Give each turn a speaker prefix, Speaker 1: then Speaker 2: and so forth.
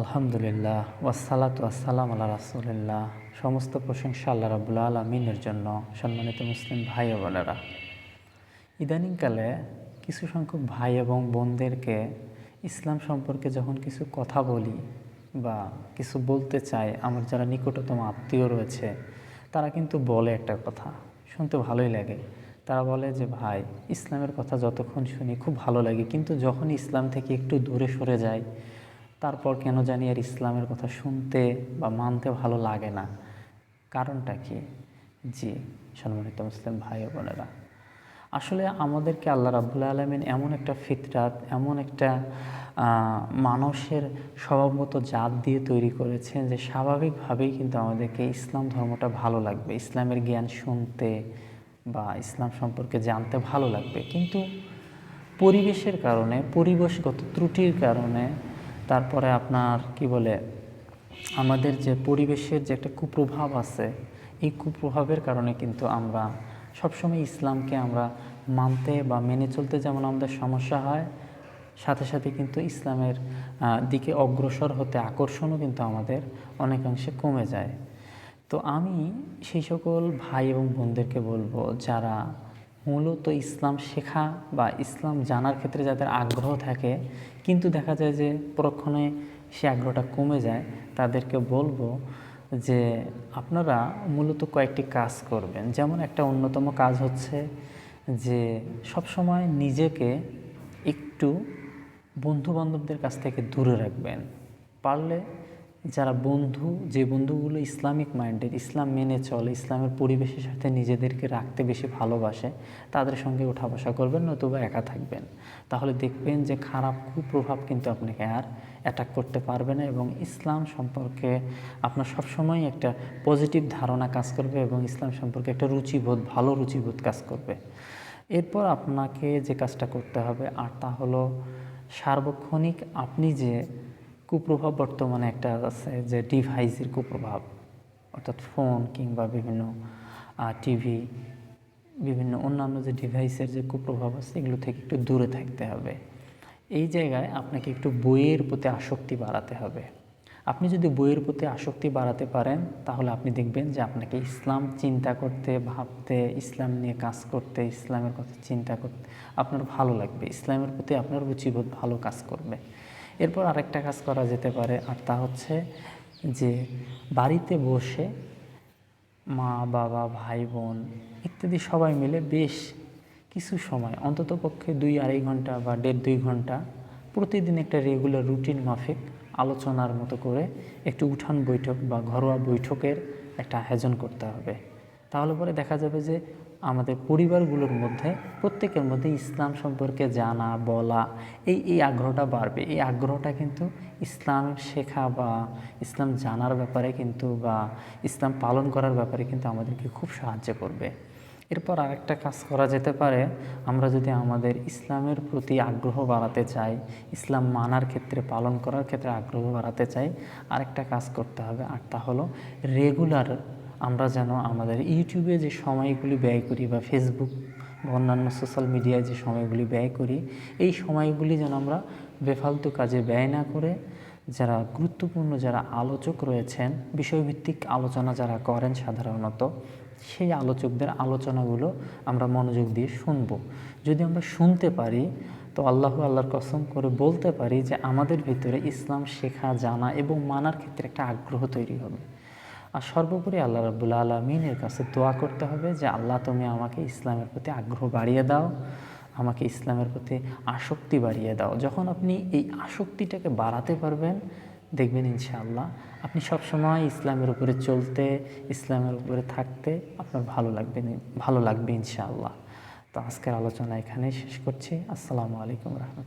Speaker 1: আলহামদুলিল্লাহ ওয়াসালাত ওয়াসালাম আল্লাহ রাসুলিল্লাহ। সমস্ত প্রশংসা আল্লাহ রাবুল আলমিনের জন্য, সম্মানিত মুসলিম ভাই ও বোনেরা। ইদানিংকালে কিছু সংখ্যক ভাই এবং বোনদেরকে ইসলাম সম্পর্কে যখন কিছু কথা বলি বা কিছু বলতে চাই, আমার যারা নিকটতম আত্মীয় রয়েছে, তারা কিন্তু বলে একটা কথা, শুনতে ভালোই লাগে। তারা বলে যে, ভাই, ইসলামের কথা যতক্ষণ শুনি খুব ভালো লাগে, কিন্তু যখন ইসলাম থেকে একটু দূরে সরে যায় তারপর কেন জানি আর ইসলামের কথা শুনতে বা মানতে ভালো লাগে না। কারণটা কি? জি, সম্মানিত মুসলিম ভাই বোনেরা। আসলে আমাদেরকে আল্লাহ রাবুল্লাহ আলমিন এমন একটা ফিতরাত, এমন একটা মানুষের স্বভাবগত জাত দিয়ে তৈরি করেছেন যে স্বাভাবিকভাবেই কিন্তু আমাদেরকে ইসলাম ধর্মটা ভালো লাগবে, ইসলামের জ্ঞান শুনতে বা ইসলাম সম্পর্কে জানতে ভালো লাগবে। কিন্তু পরিবেশের কারণে, পরিবেশগত ত্রুটির কারণে তারপরে আপনার কি বলে, আমাদের যে পরিবেশের যে একটা কুপ্রভাব আছে, এই কুপ্রভাবের কারণে কিন্তু আমরা সবসময় ইসলামকে আমরা মানতে বা মেনে চলতে যেমন আমাদের সমস্যা হয়, সাথে সাথে কিন্তু ইসলামের দিকে অগ্রসর হতে আকর্ষণও কিন্তু আমাদের অনেকাংশে কমে যায়। তো আমি সেই সকল ভাই এবং বোনদেরকে বলব যারা মূলত ইসলাম শেখা বা ইসলাম জানার ক্ষেত্রে যাদের আগ্রহ থাকে, কিন্তু দেখা যায় যে পরক্ষণে সে আগ্রহটা কমে যায়, তাদেরকে বলব যে আপনারা মূলত কয়েকটি কাজ করবেন। যেমন একটা অন্যতম কাজ হচ্ছে যে সবসময় নিজেকে একটু বন্ধুবান্ধবদের কাছ থেকে দূরে রাখবেন। পারলে যারা বন্ধু, যে বন্ধুগুলো ইসলামিক মাইন্ডেড ইসলাম মেনে চলে, ইসলামের পরিবেশের সাথে নিজেদেরকে রাখতে বেশি ভালোবাসে, তাদের সঙ্গে ওঠা বসা করবেন, নতুবা একা থাকবেন। তাহলে দেখবেন যে খারাপ কুপ্রভাব কিন্তু আপনাকে আর অ্যাটাক করতে পারবে না এবং ইসলাম সম্পর্কে আপনার সবসময় একটা পজিটিভ ধারণা কাজ করবে এবং ইসলাম সম্পর্কে একটা রুচিবোধ, ভালো রুচিবোধ কাজ করবে। এরপর আপনাকে যে কাজটা করতে হবে, আর তা হলো সার্বক্ষণিক আপনি যে কুপ্রভাব বর্তমানে একটা আছে যে ডিভাইসের কুপ্রভাব। অর্থাৎ ফোন কিংবা বিভিন্ন টিভি বিভিন্ন অন্যান্য যে ডিভাইসের যে কুপ্রভাব আছে, এগুলো থেকে একটু দূরে থাকতে হবে। এই জায়গায় আপনাকে একটু বইয়ের প্রতি আসক্তি বাড়াতে হবে। আপনি যদি বইয়ের প্রতি আসক্তি বাড়াতে পারেন, তাহলে আপনি দেখবেন যে আপনাকে ইসলাম চিন্তা করতে, ভাবতে, ইসলাম নিয়ে কাজ করতে, ইসলামের কথা চিন্তা করতে আপনার ভালো লাগবে। ইসলামের প্রতি আপনার রুচিবোধ ভালো কাজ করবে। এরপর আরেকটা কাজ করা যেতে পারে, আর তা হচ্ছে যে বাড়িতে বসে মা, বাবা, ভাই, বোন ইত্যাদি সবাই মিলে বেশ কিছু সময়, অন্তত পক্ষে দুই আড়াই ঘণ্টা বা দেড় দুই ঘণ্টা প্রতিদিন একটা রেগুলার রুটিন মাফিক আলোচনার মতো করে একটু উঠান বৈঠক বা ঘরোয়া বৈঠকের একটা আয়োজন করতে হবে। তাহলে পরে দেখা যাবে যে আমাদের পরিবারগুলোর মধ্যে, প্রত্যেকের মধ্যে ইসলাম সম্পর্কে জানা, বলা, এই এই আগ্রহটা বাড়বে। এই আগ্রহটা কিন্তু ইসলাম শেখা বা ইসলাম জানার ব্যাপারে কিন্তু বা ইসলাম পালন করার ব্যাপারে কিন্তু আমাদেরকে খুব সাহায্য করবে। এরপর আরেকটা কাজ করা যেতে পারে, আমরা যদি আমাদের ইসলামের প্রতি আগ্রহ বাড়াতে চাই, ইসলাম মানার ক্ষেত্রে, পালন করার ক্ষেত্রে আগ্রহ বাড়াতে চাই, আরেকটা কাজ করতে হবে, আর তা হলো রেগুলার আমরা যেন আমাদের ইউটিউবে যে সময়গুলি ব্যয় করি বা ফেসবুক বা অন্যান্য সোশ্যাল মিডিয়ায় যে সময়গুলি ব্যয় করি, এই সময়গুলি যেন আমরা বেফালতু কাজে ব্যয় না করে, যারা গুরুত্বপূর্ণ যারা আলোচক রয়েছেন, বিষয়ভিত্তিক আলোচনা যারা করেন সাধারণত, সেই আলোচকদের আলোচনাগুলো আমরা মনোযোগ দিয়ে শুনব। যদি আমরা শুনতে পারি, তো আল্লাহ আল্লাহর কসম করে বলতে পারি যে আমাদের ভিতরে ইসলাম শেখা, জানা এবং মানার ক্ষেত্রে একটা আগ্রহ তৈরি হবে। আর সর্বোপরি আল্লাহ রাবুল্লা আলমিনের কাছে দোয়া করতে হবে যে, আল্লাহ তুমি আমাকে ইসলামের প্রতি আগ্রহ বাড়িয়ে দাও, আমাকে ইসলামের প্রতি আসক্তি বাড়িয়ে দাও। যখন আপনি এই আসক্তিটাকে বাড়াতে পারবেন, দেখবেন ইনশাআল্লাহ আপনি সবসময় ইসলামের উপরে চলতে, ইসলামের উপরে থাকতে আপনার ভালো লাগবে ভালো লাগবে ইনশাআল্লাহ। তো আজকের আলোচনা এখানেই শেষ করছি। আসসালামু আলাইকুম রহমতুল্লাহ।